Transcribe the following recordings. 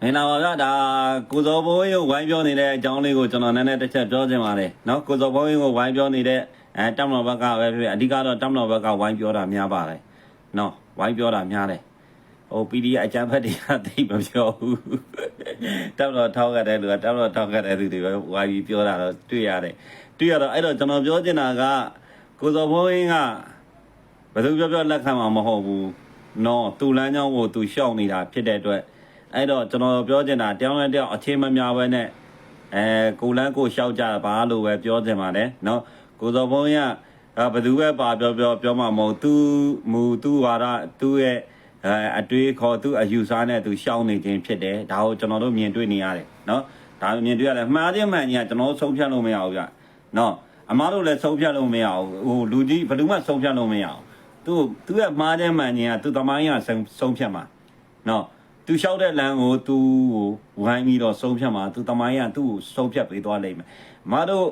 မင်္ဂလာပါဗျာဒါကိုစောဘိုးရုပ်ဝိုင်းပြောနေတဲ့အကြောင်းလေးကိုကျွန်တော်နည်းနည်းတစ်ချက်ပြောချင်ပါတယ်เนาะကိုစောဘိုးရုပ်ကိုဝိုင်းပြောနေတဲ့အဲတမန်တော်ဘက်ကပဲဖြစ်ဖြစ်အဓိကတော့တမန်တော်ဘက်ကဝိုင်းပြောတာများပါတယ်เนาะဝိုင်းပြောတာများတယ်ဟို PD အကြမ်းဖက်တွေကသိမပြောဘူးတမန်တော်ထောက်ခဲ့တဲ့လူကတမန်တော်ထောက်ခဲ့တဲ့လူတွေပဲဝိုင်းပြီးပြောတာတော့တွေ့ရတယ်တွေ့ရတော့အဲ့တော့ကျွန်တော်ပြောချင်တာကကိုစောဘိုးရင်းက ဘယ်သူပြောပြောလက်ခံမှာမဟုတ်ဘူးနော်သူလမ်းကြောင်းကိုသူရှောက်နေတာဖြစ်တဲ့အတွက် အဲ့တော့ကျွန်တော်ပြောချင်တာတယောက်နဲ့တယောက်အချင်းမများပဲနဲ့အဲကိုလန်းကိုရှောက်ကြပါလို့ပဲပြောချင်ပါတယ်နော်ကိုစောဘုံရအဲဘယ်သူပဲပါပြောပြောပြောမှာမဟုတ်သူမူသူဝါဒသူ့ရဲ့အဲအတွေးခေါ်သူအယူဆနဲ့သူရှောက်နေခြင်းဖြစ်တယ်ဒါကိုကျွန်တော်တို့မြင်တွေ့နေရတယ်နော်ဒါမြင်တွေ့ရတယ်မှားခြင်းမှန်ကြီးကကျွန်တော်ဆုံးဖြတ်လို့မရဘူးဗျနော်အမားတို့လည်းဆုံးဖြတ်လို့မရဘူးဟိုလူကြီးဘယ်သူမှဆုံးဖြတ်လို့မရဘူးသူသူကမှားတဲ့မှန်ကြီးကသူသမိုင်းကဆုံးဆုံးဖြတ်မှာနော် သူလျှောက်တဲ့လမ်းကိုသူကိုဝိုင်းပြီးတော့ဆုံးဖြတ်မှာသူသမိုင်းကသူ့ကိုဆုံးဖြတ်ပေးသွားလိမ့်မယ်မတို့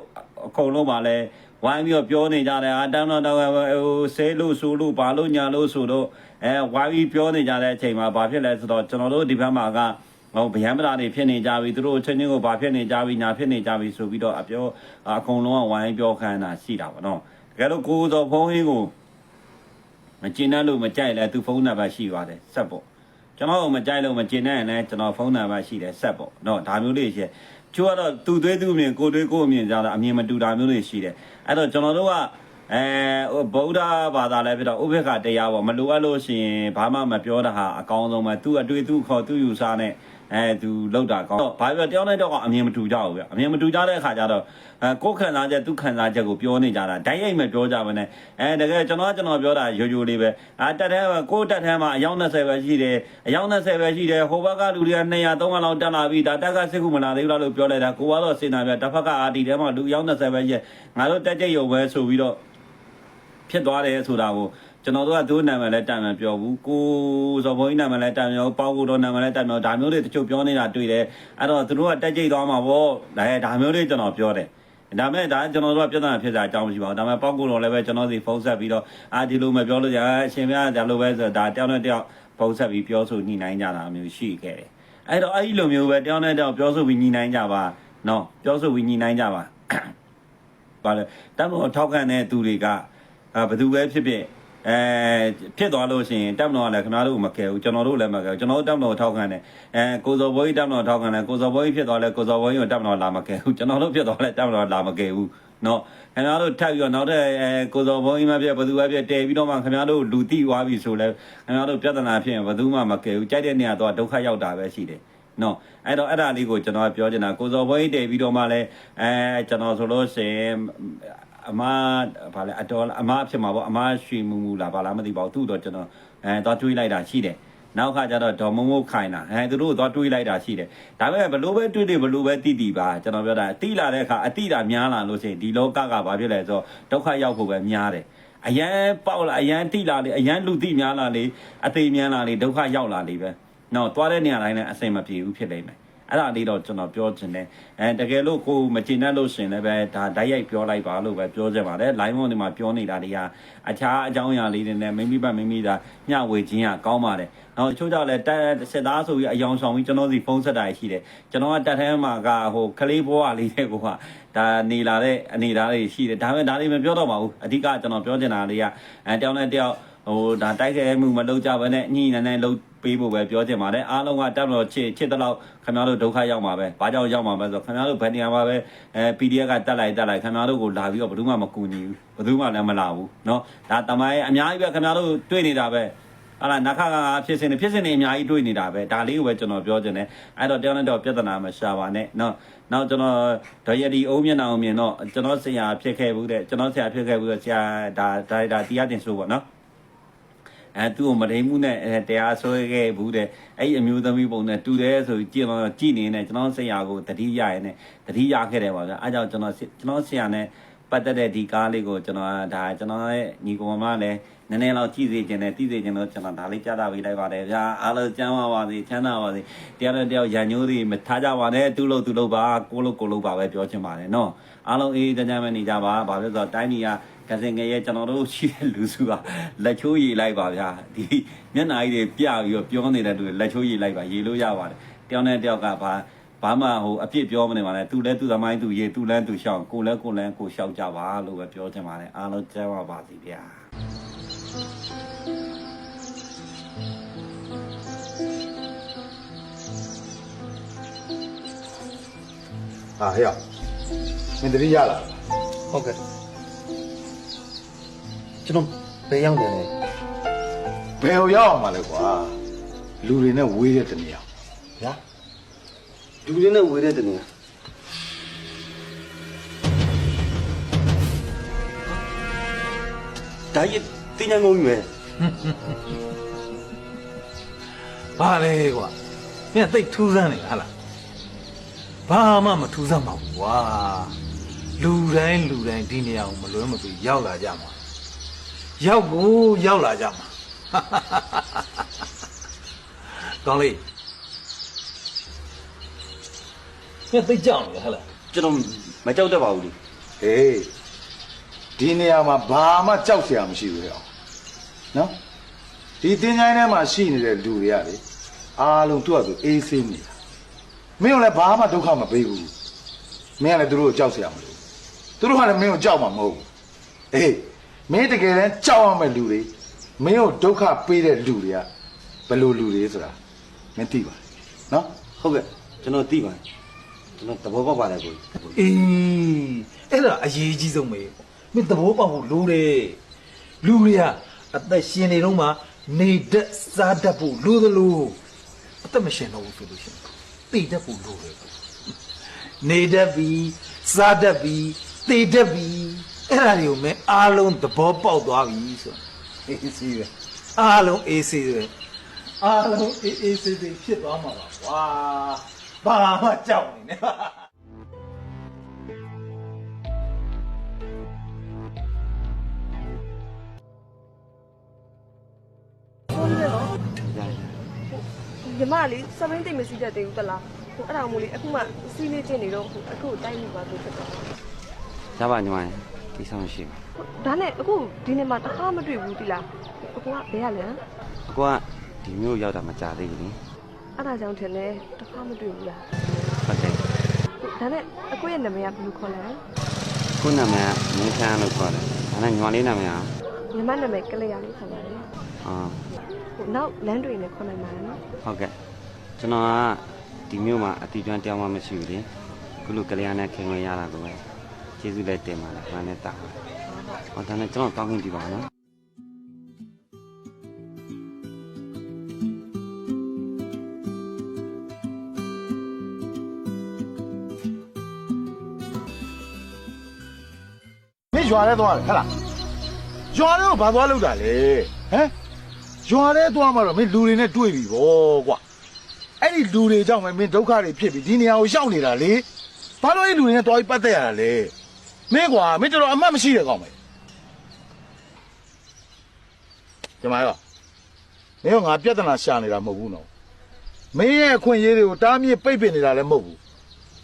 အကုန်လုံးပါလဲဝိုင်းပြီးတော့ပြောနေကြတယ်အာတန်းတော့တော့ဟိုဆဲလို့ဆိုလို့ဘာလို့ညာလို့ဆိုတော့အဲဝိုင်းပြီးပြောနေကြတဲ့အချိန်မှာဘာဖြစ်လဲဆိုတော့ကျွန်တော်တို့ဒီဘက်မှာကဟိုဗျံပရာတွေဖြစ်နေကြပြီသူတို့ချင်းချင်းကိုဘာဖြစ်နေကြပြီညာဖြစ်နေကြပြီဆိုပြီးတော့အပြောအကုန်လုံးကဝိုင်းပြောခံတာရှိတာပါနော်တကယ်လို့ကိုယ်တော်ဖုန်းကြီးကိုမကျင်တတ်လို့မကြိုက်လဲသူဖုန်းနံပါတ်ရှိပါတယ်ဆက်ပေါ့ ကျွန်တော်အမကြိုက်လို့မကျင်နိုင်ရင်လည်းကျွန်တော်ဖုန်းနံပါတ်ရှိတယ်ဆက်ပေါ့နော်ဒါမျိုးလေးရှိတယ်ကျိုးကတော့သူသွေးသူအမြင်ကိုတွေးကိုအမြင်ကြတာအမြင်မတူတာမျိုးတွေရှိတယ်အဲ့တော့ကျွန်တော်တို့ကအဲဗုဒ္ဓဘာသာလည်းဖြစ်တော့ဥပိ္ပခတရားပေါ့မလိုအပ်လို့ရှိရင်ဘာမှမပြောတာဟာအကောင်းဆုံးပဲသူအတွေ့သူခေါ်သူယူဆနဲ့ အဲသူလောက်တာကောင်းတော့ဘာပြောတယောက်နဲ့တော့ကအမြင်မတူကြဘူးဗျအမြင်မတူကြတဲ့အခါကျတော့အဲကိုယ်ခံစားချက်သူခံစားချက်ကိုပြောနေကြတာဓာတ်ရိုက်မပြောကြဘဲနဲ့အဲတကယ်ကျွန်တော်ကကျွန်တော်ပြောတာရိုးရိုးလေးပဲအာတက်ထဲမှာကိုယ်တက်ထဲမှာအယောက်20ပဲရှိတယ်အယောက်20ပဲရှိတယ်ဟိုဘက်ကလူတွေက200 300လောက်တက်လာပြီဒါတက်ကစစ်ခုမလာသေးဘူးလားလို့ပြောလိုက်တာကိုကတော့စင်တာပြတစ်ဖက်ကအာတီထဲမှာလူအယောက်20ပဲရှိတယ်ငါတို့တက်ကြိတ်ရုံပဲဆိုပြီးတော့ဖြစ်သွားတယ်ဆိုတာကို ကျွန်တော်တို့ကသူ့နာမည်လည်းတန်မှန်ပြောဘူးကိုဇော်ဘုန်းကြီးနာမည်လည်းတန်ပြောပေါကိုတော့နာမည်လည်းတန်ပြောဒါမျိုးတွေတချို့ပြောနေတာတွေ့တယ်အဲ့တော့သူတို့ကတက်ကြိတ်သွားမှာပေါ့ဒါဒါမျိုးတွေကျွန်တော်ပြောတယ်ဒါမဲ့ဒါကျွန်တော်တို့ကပြဿနာဖြစ်တာအကြောင်းမရှိပါဘူးဒါမဲ့ပေါကိုတော့လည်းပဲကျွန်တော်စီဖုန်းဆက်ပြီးတော့အာဒီလိုမပြောလို့ရအရှင်မြတ်ဒါလိုပဲဆိုဒါတယောက်နဲ့တယောက်ဖုန်းဆက်ပြီးပြောဆိုညှိနှိုင်းကြတာမျိုးရှိခဲ့တယ်အဲ့တော့အဲ့ဒီလိုမျိုးပဲတယောက်နဲ့တယောက်ပြောဆိုပြီးညှိနှိုင်းကြပါနော်ပြောဆိုပြီးညှိနှိုင်းကြပါပါလေတမန်တော်ထောက်ခံတဲ့သူတွေကအာဘယ်သူပဲဖြစ်ဖြစ် အဲဖြစ်သွားလို့ရှိရင်တမန်တော်ကလည်းခင်ဗျားတို့မကယ်ဘူးကျွန်တော်တို့လည်းမကယ်ဘူးကျွန်တော်တို့တမန်တော်ထောက်ခံတယ်အဲကိုဇော်ဘိုးကြီးတမန်တော်ထောက်ခံတယ်ကိုဇော်ဘိုးကြီးဖြစ်သွားလဲကိုဇော်ဘိုးကြီးကိုတမန်တော်လာမကယ်ဘူးကျွန်တော်တို့ဖြစ်သွားလဲတမန်တော်လာမကယ်ဘူးနော်ခင်ဗျားတို့ထပ်ပြီးတော့နောက်တဲ့အဲကိုဇော်ဘိုးကြီးမဖြစ်ဘယ်သူပဲဖြစ်တဲပြီးတော့မှခင်ဗျားတို့လူတိသွားပြီဆိုလဲခင်ဗျားတို့ပြဿနာဖြစ်ရင်ဘယ်သူမှမကယ်ဘူးကြိုက်တဲ့နေရာတော့ဒုက္ခရောက်တာပဲရှိတယ်နော်အဲ့တော့အဲ့ဒါလေးကိုကျွန်တော်ပြောချင်တာကိုဇော်ဘွေးတည်ပြီးတော့မှလည်းအဲကျွန်တော်ဆိုလို့ရှိရင် အမဗာလဲအတော်အမဖြစ်မှာပေါ့အမရွှေမူမူလားဗာလားမသိပါဘူးသူ့တော့ကျွန်တော်အဲတော့တွေးလိုက်တာရှိတယ်နောက်ခါကျတော့ဒေါ်မုံမုတ်ခိုင်တာအဲသူတို့တော့တွေးလိုက်တာရှိတယ်ဒါပေမဲ့ဘလို့ပဲတွေးတွေဘလို့ပဲတိတိပါကျွန်တော်ပြောတာအတိလာတဲ့အခါအတိတာများလာလို့ရှိရင်ဒီလောကကဘာဖြစ်လဲဆိုတော့ဒုက္ခရောက်ဖို့ပဲများတယ်အရန်ပေါက်လာအရန်တိလာလေအရန်လူတိများလာလေအသေးများလာလေဒုက္ခရောက်လာလေပဲနော်သွားတဲ့နေရာတိုင်းလည်းအဆင်မပြေဘူးဖြစ်နေမယ် အဲ့ဒါလေးတော့ကျွန်တော်ပြောချင်တယ်အဲတကယ်လို့ကိုမကျင်တတ်လို့ရှင်လည်းပဲဒါဓာတ်ရိုက်ပြောလိုက်ပါလို့ပဲပြောချင်ပါတယ် line မွန်ဒီမှာပြောနေတာတွေကအခြားအကြောင်းအရာလေးတွေနဲ့မိမိပတ်မိမိသာမျှဝေခြင်းကကောင်းပါတယ်နောက်ချို့ကြောင့်လည်းတက်စစ်သားဆိုပြီးအယောင်ဆောင်ပြီးကျွန်တော်စီဖုန်းဆက်တာရှိတယ်ကျွန်တော်ကတက်ထဲမှာကဟိုကလေးဘွားလေးတဲ့ကိုကဒါနေလာတဲ့အနေသားတွေရှိတယ်ဒါပေမဲ့ဒါတွေမပြောတော့ပါဘူးအဓိကကျွန်တော်ပြောချင်တာလေးကအဲတယောက်နဲ့တယောက်ဟိုဒါတိုက်ခဲမှုမလုပ်ကြဘဲနဲ့ညှိနေနေလုပ် ပေးဖို့ပဲပြောချင်ပါတယ်အားလုံးကတက်တော့ချစ်ချစ်တဲ့လောက်ခင်ဗျားတို့ဒုက္ခရောက်မှာပဲဘာကြောင့်ရောက်မှာပဲဆိုတော့ခင်ဗျားတို့ဘယ်နေရာမှာပဲအဲ PDF ကတက်လိုက်တက်လိုက်ခင်ဗျားတို့ကိုလာပြီးတော့ဘယ်သူမှမကူညီဘူးဘယ်သူမှလည်းမလာဘူးเนาะဒါတမိုင်းအများကြီးပဲခင်ဗျားတို့တွေ့နေတာပဲဟာလာနခကဖြစ်စင်နေဖြစ်စင်နေအများကြီးတွေ့နေတာပဲဒါလေးကိုပဲကျွန်တော်ပြောချင်တယ်အဲ့တော့တယောက်နဲ့တော့ပြဿနာမရှာပါနဲ့เนาะနောက်ကျွန်တော်ဒေါ်ရဒီအုံးမျက်နှာအောင်မြင်တော့ကျွန်တော်ဆရာဖြစ်ခဲ့ဘူးတဲ့ကျွန်တော်ဆရာဖြစ်ခဲ့ဘူးတဲ့ဆရာဒါဒါဒါတရားတင်ဆိုပေါ့เนาะ အဲသူ့ကိုမထိန်မှုနဲ့အဲတရားဆွဲခဲ့ဘူးတဲ့အဲ့ဒီအမျိုးသမီးပုံနဲ့တူတယ်ဆိုကြည့်တော့ကြည့်နေနေကျွန်တော်ဆရာကိုတတိရရနေတတိရခဲ့တယ်ပါဗျာအဲကြောင့်ကျွန်တော်ကျွန်တော်ဆရာနဲ့ပတ်သက်တဲ့ဒီကားလေးကိုကျွန်တော်ဒါကျွန်တော်ရဲ့ညီကောင်မလည်း နည်းနည်းတော့ကြည့်စေခြင်းနဲ့သိစေခြင်းတော့ကျွန်တော်ဒါလေးကြားတာပေးလိုက်ပါတယ်ဗျာအားလုံးကျမ်းပါပါစေချမ်းသာပါစေတရားတော်တယောက်ရန်ညိုးတွေမထားကြပါနဲ့သူ့လို့သူ့လို့ပါကိုလို့ကိုလို့ပါပဲပြောချင်ပါတယ်နော်အားလုံးအေးကြမ်းကြမ်းပဲနေကြပါဘာဖြစ်လို့ဆိုတော့တိုင်းပြည်ကကစင်ငယ်ရဲ့ကျွန်တော်တို့ရှိတဲ့လူစုကလက်ချိုးရည်လိုက်ပါဗျာဒီမျက်နှာကြီးတွေပြပြီးတော့ပြောနေတဲ့လူတွေလက်ချိုးရည်လိုက်ပါရည်လို့ရပါတယ်တယောက်နဲ့တယောက်ကဘာဘာမှဟိုအပြစ်ပြောမနေပါနဲ့သူလဲသူသမိုင်းသူရေးသူလဲသူရှောင်းကိုလဲကိုလဲကိုရှောက်ကြပါလို့ပဲပြောချင်ပါတယ်အားလုံးကြားပါပါစီဗျာ ဟာဟဲ့ရောက်မင်းတတိရလာလားဟုတ်ကဲ့ကျွန်တော်ဘယ်ရောက်နေလဲဘယ်ဟိုရောက်အောင်မလဲကွာလူတွေနဲ့ဝေးတဲ့တနေရာဗျာလူတွေနဲ့ဝေးတဲ့တနေရာဒါကြီးတင်းညာငုံပြီမယ်ဘာလဲကွာမင်းကသိပ်ထူးဆန်းနေလားဟလား ဘာမှမထူးဆန်းပါဘူးကွာလူတိုင်းလူတိုင်းဒီနေရာကိုမလွဲမသွေရောက်လာကြမှာရောက်ကိုရောက်လာကြမှာကောင်းလေးမင်းသိပ်ကြောက်နေလားဟလားကျွန်တော်မကြောက်တတ်ပါဘူးလေဟေးဒီနေရာမှာဘာမှကြောက်စရာမရှိဘူးဟဲ့အောင်နော်ဒီတင်းချိုင်းထဲမှာရှိနေတဲ့လူတွေကလေအားလုံးသူ့အတူအေးဆေးနေတာ မင်းကလည်းဘာမှဒုက္ခမပေးဘူးမင်းကလည်းသူတို့ကိုကြောက်စရာမလိုဘူးသူတို့ကလည်းမင်းကိုကြောက်မှာမဟုတ်ဘူးအေးမင်းတကယ်တမ်းကြောက်ရမယ့်လူတွေမင်းကိုဒုက္ခပေးတဲ့လူတွေကဘယ်လိုလူတွေဆိုတာမင်းသိပါတယ်နော်ဟုတ်ကဲ့ကျွန်တော်သိပါတယ်ကျွန်တော်သဘောပေါက်ပါတယ်ကိုအေးအဲ့ဒါအရေးကြီးဆုံးပဲမင်းသဘောပေါက်ဖို့လိုတယ်လူတွေကအသက်ရှင်နေတော့မှနေတတ်စားတတ်ဖို့လိုသလိုအသက်မရှင်တော့ဘူးဆိုလို့ရှိရင် သိတတ်ဖို့လိုတယ်နေတတ်ပြီစားတတ်ပြီသိတတ်ပြီအဲ့ဒါတွေကိုမင်းအားလုံးသဘောပေါက်သွားပြီဆိုအေးစီးပဲအားလုံးအေးစီးပဲအားလုံးအေးအေးစီးစီးဖြစ်သွားမှာပါကွာဘာမှကြောက်နေနဲ့ ညီမလေးစပင်းတိတ်မစီတတ်သေးဘူးတလားဟိုအဲ့ဒါမို့လေအခုမှစီးလေးတင်နေတော့ဟိုအခုတိုင်းမိပါလို့ဖြစ်တော့ရပါညီမရေဒီဆောင်ရှိပါဒါနဲ့အခုဒီနေ့မှတခါမတွေ့ဘူးတိလားအခုကဘယ်ရလဲအကွာဒီမျိုးရောက်တာမကြသေးဘူးလေအဲ့ဒါကြောင့်ထင်တယ်တခါမတွေ့ဘူးလားဟုတ်တယ်ဒါနဲ့အခုရဲ့နာမည်ကဘယ်လိုခေါ်လဲခုနာမည်ကမင်းခမ်းလို့ခေါ်တယ်ဒါနဲ့ညီမလေးနာမည်ကညီမနာမည်ကလေးရလို့ခေါ်ပါတယ် အာဟိုနောက်လမ်းတွေနဲ့ခေါ်နိုင်ပါတယ်နော်ဟုတ်ကဲ့ကျွန်တော်ကဒီမျိုးမှာအတီကျွမ်းတောင်းမှမရှိဘူးလေခုလိုကလေးရနဲ့ခင်ဝင်ရတာကိုပဲကျေးဇူးလည်းတင်ပါတယ်ငါနဲ့တာပါတယ်ဟောဒါနဲ့ကျွန်တော်တောင်းခွင့်ပြပါနော်မင်းရွာထဲသွားတယ်ဟဲ့လားရွာထဲကိုဘာသွားလုပ်တာလဲဟမ် ရွာထဲသွားမှတော့မင်းလူတွေနဲ့တွေ့ပြီဗောကွာအဲ့ဒီလူတွေကြောင့်ပဲမင်းဒုက္ခတွေဖြစ်ပြီးဒီနေရာကိုရှောက်နေတာလေဘာလို့အဲ့လူတွေနဲ့တွားပြီးပတ်သက်ရတာလဲမင်းကွာမင်းတော်တော်အမှတ်မရှိတဲ့ကောင်ပဲကျမရောမင်းကငါပြဿနာရှာနေတာမဟုတ်ဘူးနော်မင်းရဲ့အခွင့်အရေးတွေကိုတားမြစ်ပိတ်ပင်နေတာလည်းမဟုတ်ဘူး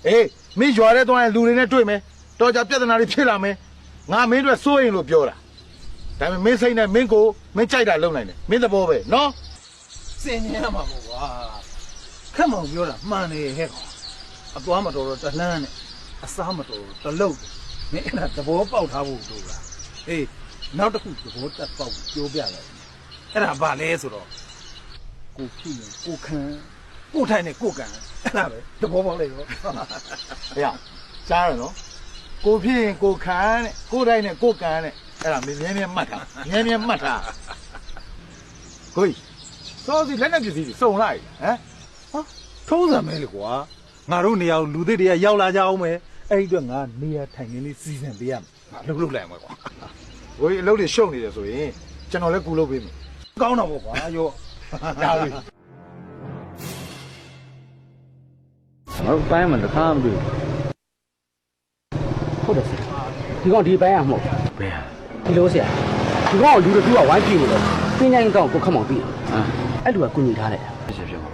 အေးမင်းရွာထဲသွားရင်လူတွေနဲ့တွေ့မယ်တော်ကြပြဿနာတွေဖြစ်လာမယ်ငါမင်းတို့စိုးရင်လို့ပြောတာ ဒါပေမဲ့မင်းစိတ်နဲ့မင်းကိုမင်းကြိုက်တာလုပ်နိုင်တယ်မင်းသဘောပဲနော်စင်ញမ်းမှာပေါ့ကွာခက်မောင်ပြောတာမှန်တယ်ဟဲ့ကောင်အသွားမတော်တော့တလှမ်းနဲ့အစားမတော်တော့တလုတ်မင်းအဲ့ဒါသဘောပေါက်ထားဖို့လိုတာဟေးနောက်တစ်ခုသဘောတက်ပေါက်ပြောပြလိုက်အဲ့ဒါဘာလဲဆိုတော့ကိုဖြစ်ရင်ကိုခံကိုထိုင်နေကိုကန်အဲ့ဒါပဲသဘောပေါက်လိုက်ရောဟဲ့ကြားရနော်ကိုဖြစ်ရင်ကိုခံတဲ့ကိုတိုင်းနဲ့ကိုကန်တဲ့ အဲ့ဒါမင်းမြဲမြဲမှတ်တာမြဲမြဲမှတ်တာကိုကြီးစောစီလက်နဲ့ပစ္စည်းတွေစုံလိုက်ဟမ်ဟာထုံးစံမဲလေကွာငါတို့နေရာကိုလူသစ်တွေကရောက်လာကြအောင်မယ်အဲ့ဒီအတွက်ငါနေရာထိုင်ခင်းလေးစီစဉ်ပေးရမယ်ငါလှုပ်လှုပ်လိုက်အောင်ကွာကိုကြီးအလုပ်တွေရှုပ်နေတယ်ဆိုရင်ကျွန်တော်လည်းကူလုပ်ပေးမယ်ကောင်းတော့ပေါ့ကွာရောဒါပြီကျွန်တော်တို့ပိုင်းမှာတစ်ခါမတွေ့ဘူးဟုတ်တယ်ဆရာဒီကောင်ဒီပိုင်းကမဟုတ်ဘယ် ဒီလိုဆရာဒီကောင်ကလူတို့ကဝိုင်းပြနေတော့ပင်းတိုင်းကောင်ကိုခတ်မောင်ပြီးအာအဲ့လူကကုညီထားတယ်ဖြစ်ဖြစ်ပါ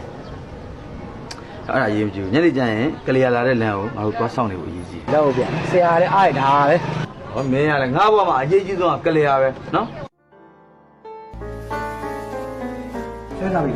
အဲ့ဒါရေးမကြည့်ဘူးညနေကျရင်ကလေးရလာတဲ့လမ်းကိုငါတို့သွားဆောင်နေဖို့အရေးကြီးလောက်ပြန်ဆရာလည်းအားရတာပဲဟောမင်းရလဲငါ့ဘဝမှာအရေးကြီးဆုံးကကလေးရပဲနော်ဆွဲထားပြီ